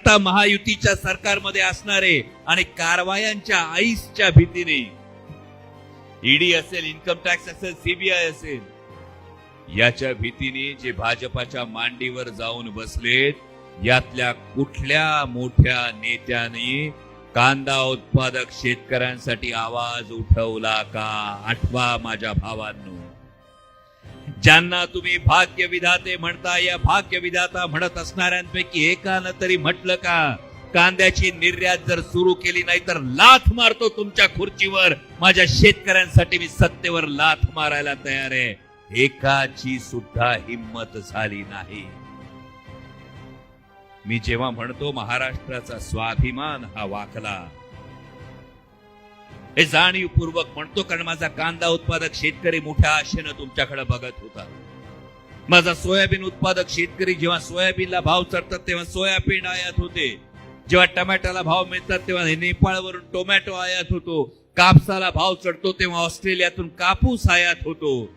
आता महायुतीच्या सरकारमध्ये असणारे आणि कारवायांच्या आईसच्या भीतीने. ईडी असेल इन्कम टॅक्स असेल सीबीआय असेल याच्या भीतीने जे भाजपाच्या मांडीवर जाऊन बसलेत यातल्या कुठल्या मोठ्या नेत्याने कांदा उत्पादक शेतकऱ्यांसाठी आवाज उठवला का? आठवा माझ्या भावांनो. ज्यांना तुम्ही भाग्य विधाते म्हणता या भाग्य विधाता म्हणत असणाऱ्यांपैकी एकानं तरी म्हटलं का कांद्याची निर्यात जर सुरू केली नाही तर लाथ मारतो तुमच्या खुर्चीवर. माझ्या शेतकऱ्यांसाठी मी सत्तेवर लाथ मारायला तयार आहे. एकाची सुद्धा हिंमत झाली नाही. मी जेव्हा म्हणतो महाराष्ट्राचा स्वाभिमान हा वाकला हे जाणीवपूर्वक म्हणतो कारण माझा कांदा उत्पादक शेतकरी मोठ्या आशेनं तुमच्याकडे बघत होता. माझा सोयाबीन उत्पादक शेतकरी जेव्हा सोयाबीनला भाव चढतात तेव्हा सोयाबीन आयात होते. जेव्हा टमॅटोला भाव मिळतात तेव्हा नेपाळवरून टोमॅटो आयात होतो. कापसाला भाव चढतो तेव्हा ऑस्ट्रेलियातून कापूस आयात होतो.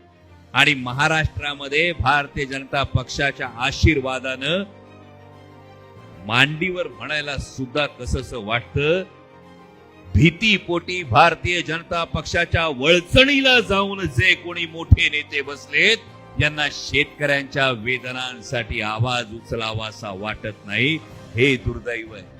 आणि महाराष्ट्रामध्ये भारतीय जनता पक्षाच्या आशीर्वादानं मांडीवर म्हणायला सुद्धा कसस वाटतं भीतीपोटी भारतीय जनता पक्षाच्या वळचणीला जाऊन जे कोणी मोठे नेते बसलेत यांना शेतकऱ्यांच्या वेदनांसाठी आवाज उचलावासा वाटत नाही. हे दुर्दैव आहे.